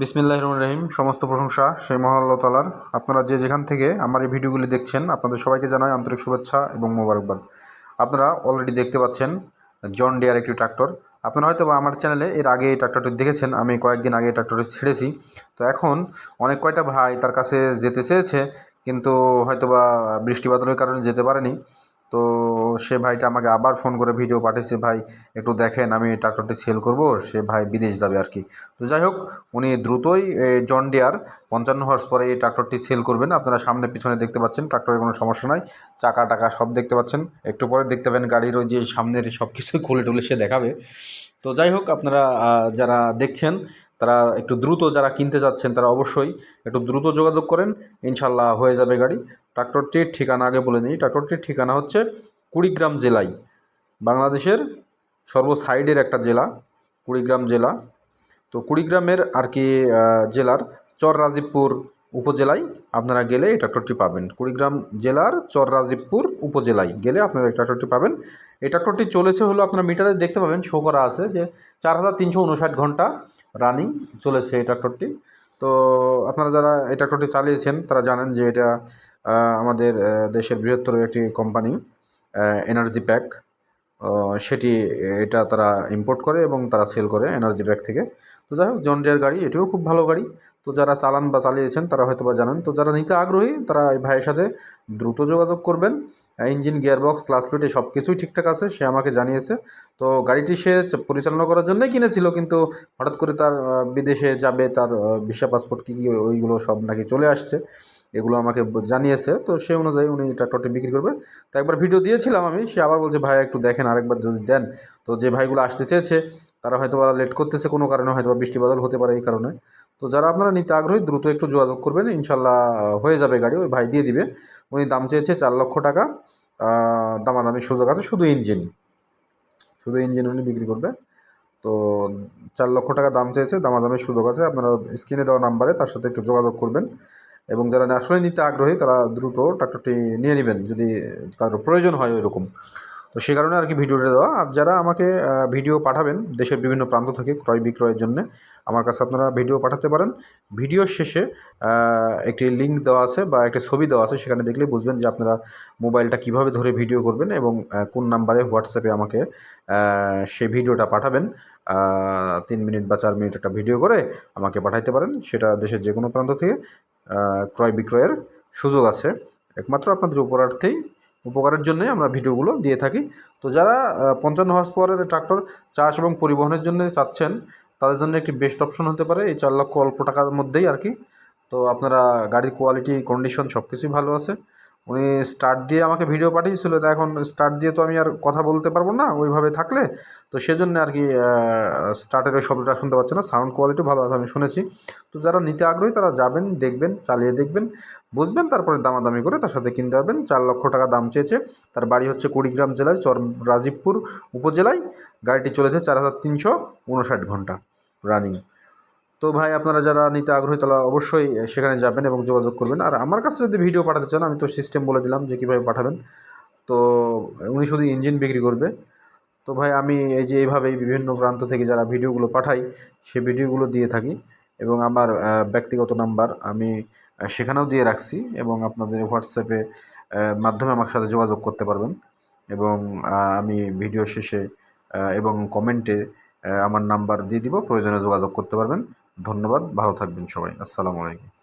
বিসমিল্লাহ রহমান রহিম সমস্ত প্রশংসা সেই মহান আল্লাহ তালার আপনারা যে যেখান থেকে আমার এই ভিডিওগুলি দেখছেন, আপনাদের সবাইকে জানাই আন্তরিক শুভেচ্ছা এবং মোবারকবাদ। আপনারা অলরেডি দেখতে পাচ্ছেন জন ডিয়ার একটি ট্রাক্টর আপনারা হয়তো বা আমার চ্যানেলে এর আগে এই ট্রাক্টরটি দেখেছেন, আমি কয়েকদিন আগে এই ট্রাক্টরটি ছেড়েছি। তো এখন অনেক কয়টা ভাই তার কাছে যেতে চেয়েছে, কিন্তু হয়তো বা বৃষ্টি কারণে যেতে পারেনি। তো সে ভাইটা আমাকে আবার ফোন করে ভিডিও পাঠিয়েছে, ভাই, একটু দেখেন, আমি ট্রাক্টরটি সেল করব, সে ভাই বিদেশ যাবে আর কি তো যাই হোক, উনি দ্রুতই জন ডিয়ার, পঞ্চান্ন হর্স পরে এই ট্রাক্টরটি সেল করবেন। আপনারা সামনে পিছনে দেখতে পাচ্ছেন, ট্রাক্টরের কোনো সমস্যা নাই। চাকা টাকা সব দেখতে পাচ্ছেন। একটু পরে দেখতে পাবেন গাড়ির ওই যে সামনের সব কিছু খুলে টুলে সে দেখাবে। তো যাই হোক, আপনারা যারা দেখছেন, তারা একটু দ্রুত যারা কিনতে যাচ্ছেন, তারা অবশ্যই একটু দ্রুত যোগাযোগ করেন। ইনশাল্লাহ হয়ে যাবে গাড়ি। ট্রাক্টরটির ঠিকানা আগে বলে নিই। ট্রাক্টরটির ঠিকানা হচ্ছে কুড়িগ্রাম জেলায়, বাংলাদেশের সর্ব সাইডের একটা জেলা, কুড়িগ্রাম জেলা। তো কুড়িগ্রামের আর কি জেলার চর রাজীবপুর উপজেলায় আপনারা গেলে এই ট্রাক্টরটি পাবেন। কুড়িগ্রাম জেলার চর রাজীবপুর উপজেলায় গেলে আপনারা এই ট্রাক্টরটি পাবেন। এই ট্রাক্টরটি চলেছে হলো আপনারা মিটারে দেখতে পাবেন শো করা আছে যে চার হাজার তিনশো উনষাট ঘণ্টা রানিং চলেছে এই ট্রাক্টরটি। তো আপনারা যারা এই ট্রাক্টরটি চালিয়েছেন, তারা জানেন যে এটা আমাদের দেশের বৃহত্তর একটি কোম্পানি এনার্জি প্যাক সেটি এটা তারা ইম্পোর্ট করে এবং তারা সেল করে এনার্জি ব্যাগ থেকে। তো যাই হোক জন ডিয়ার গাড়ি, এটিও খুব ভালো গাড়ি। তো যারা চালান বা চালিয়েছেন, তারা হয়তো বা জানেন। তো যারা নিতে আগ্রহী, তারা এই ভাইয়ের সাথে দ্রুত যোগাযোগ করবেন। ইঞ্জিন গিয়ারবক্স ক্লাস প্লেটে সব কিছুই ঠিকঠাক আছে, সে আমাকে জানিয়েছে। তো গাড়িটি সে পরিচালনা করার জন্যই কিনেছিল, কিন্তু হঠাৎ করে তার বিদেশে যাবে, তার ভিসা পাসপোর্ট কী কী, ওইগুলো সব নাকি চলে আসছে, এগুলো আমাকে জানিয়েছে। তো সে অনুযায়ী উনি ট্রাক্টরটি বিক্রি করবে। তো একবার ভিডিও দিয়েছিলাম আমি, সে আবার বলছে ভাই একটু দেখেন আরেকবার যদি দেন, তো যে ভাইগুলো আসতে চেয়েছে, তারা হয়তো বা লেট করতেছে, কোনো কারণে হয়তো বা বৃষ্টি বাদল হতে পারে এই কারণে। তো যারা আপনারা নিতে আগ্রহী, দ্রুত একটু যোগাযোগ করবেন, ইনশাল্লাহ হয়ে যাবে গাড়ি, ওই ভাই দিয়ে দিবে। উনি দাম চেয়েছে চার লক্ষ টাকা দামাদামি সুযোগ আছে, শুধু ইঞ্জিন শুধু ইঞ্জিন উনি বিক্রি করবে। তো চার লক্ষ টাকা দাম চেয়েছে, দামাদামের সুযোগ আছে, আপনারা স্ক্রিনে দেওয়া নাম্বারে তার সাথে একটু যোগাযোগ করবেন। এবং যারা আসলে নিতে আগ্রহী, তারা দ্রুত ট্রাক্টরটি নিয়ে নেবেন, যদি কারোর প্রয়োজন হয় ওইরকম। তো সে কারণে আর কি ভিডিওটা দেওয়া। আর যারা আমাকে ভিডিও পাঠাবেন, দেশের বিভিন্ন প্রান্ত থেকে ক্রয় বিক্রয়ের জন্য, আমার কাছে আপনারা ভিডিও পাঠাতে পারেন। ভিডিওর শেষে একটি লিঙ্ক দেওয়া আছে বা একটি ছবি দেওয়া আছে, সেখানে দেখলে বুঝবেন যে আপনারা মোবাইলটা কীভাবে ধরে ভিডিও করবেন এবং কোন নাম্বারে হোয়াটসঅ্যাপে আমাকে সে ভিডিওটা পাঠাবেন। তিন মিনিট বা চার মিনিট একটা ভিডিও করে আমাকে পাঠাইতে পারেন। সেটা দেশের যে কোনো প্রান্ত থেকে ক্রয় বিক্রয়ের সুযোগ আছে। একমাত্র আপনাদের উপরার্থেই উপকারের জন্যই আমরা ভিডিওগুলো দিয়ে থাকি। তো যারা পঞ্চান্ন হর্স পাওয়ারের ট্রাক্টর চাষ এবং পরিবহনের জন্য চাচ্ছেন, তাদের জন্য একটি বেস্ট অপশন হতে পারে এই চার লক্ষ অল্প টাকার মধ্যেই আর কি। তো আপনারা গাড়ির কোয়ালিটি কন্ডিশন সব কিছুই ভালো আছে। উনি স্টার্ট দিয়ে আমাকে ভিডিও পাঠিয়েছিল, তো এখন স্টার্ট দিয়ে তো আমি আর কথা বলতে পারব না, ওইভাবে থাকলে। তো সেজন্য আর কি স্টার্টের ওই শব্দটা শুনতে পাচ্ছে না সাউন্ড কোয়ালিটি ভালো আছে আমি শুনেছি। তো যারা নিতে আগ্রহী তারা যাবেন, দেখবেন, চালিয়ে দেখবেন, বুঝবেন, তারপরে দামাদামি করে তার সাথে কিনতে পারবেন। চার লক্ষ টাকা দাম চেয়েছে, তার বাড়ি হচ্ছে কুড়িগ্রাম জেলায়, চর, রাজীবপুর উপজেলায়। গাড়িটি চলেছে চার হাজার তিনশো উনষাট ঘণ্টা রানিং তো ভাই, আপনারা যারা নিতে আগ্রহী, তারা অবশ্যই সেখানে যাবেন এবং যোগাযোগ করবেন। আর আমার কাছে যদি ভিডিও পাঠাতে চান, আমি তো সিস্টেম বলে দিলাম যে কীভাবে পাঠাবেন। তো উনি শুধু ইঞ্জিন বিক্রি করবে। তো ভাই, আমি এই যে এইভাবেই বিভিন্ন প্রান্ত থেকে যারা ভিডিওগুলো পাঠাই সে ভিডিওগুলো দিয়ে থাকি এবং আমার ব্যক্তিগত নাম্বার আমি সেখানেও দিয়ে রাখছি এবং আপনাদের হোয়াটসঅ্যাপে মাধ্যমে আমার সাথে যোগাযোগ করতে পারবেন। এবং আমি ভিডিও শেষে এবং কমেন্টে আমার নাম্বার দিয়ে দিব, প্রয়োজনে যোগাযোগ করতে পারবেন। ধন্যবাদ ভালো থাকবেন সবাই আসসালামু আলাইকুম।